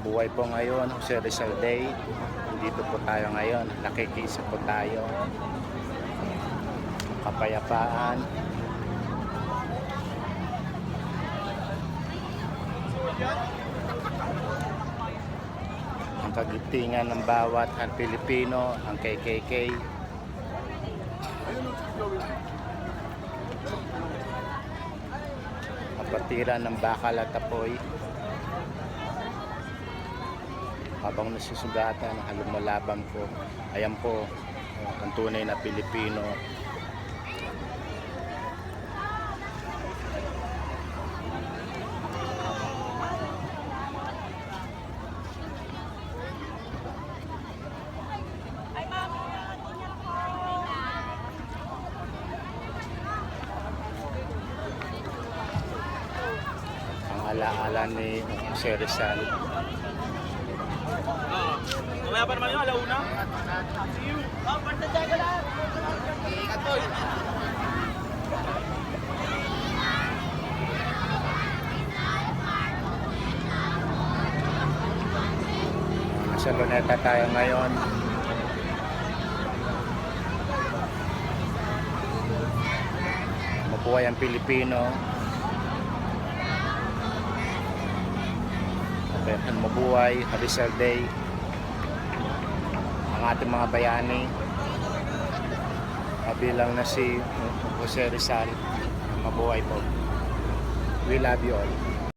Mabuhay po ngayon, Jose Rizal Day. Dito po tayo ngayon. Nakikisa po tayo. Kapayapaan. Ang kagitingan ng bawat ang Pilipino, ang KKK. Kapatiran ng bakal at apoy. Habang nasusugatan ang lumalaban po ayan po uh, ang tunay na Pilipino. Alaala ni Jose Rizal Mamaya pa naman yun, alauna. See you. Oh, basta dyan ka lang. Katoy. Nasa Luneta tayo ngayon. Mabuhay ang Pilipino. Mabuhay, Rizal Day. Ang ating mga bayani. Kabilang na si Jose Rizal. Mabuhay po. We love you all.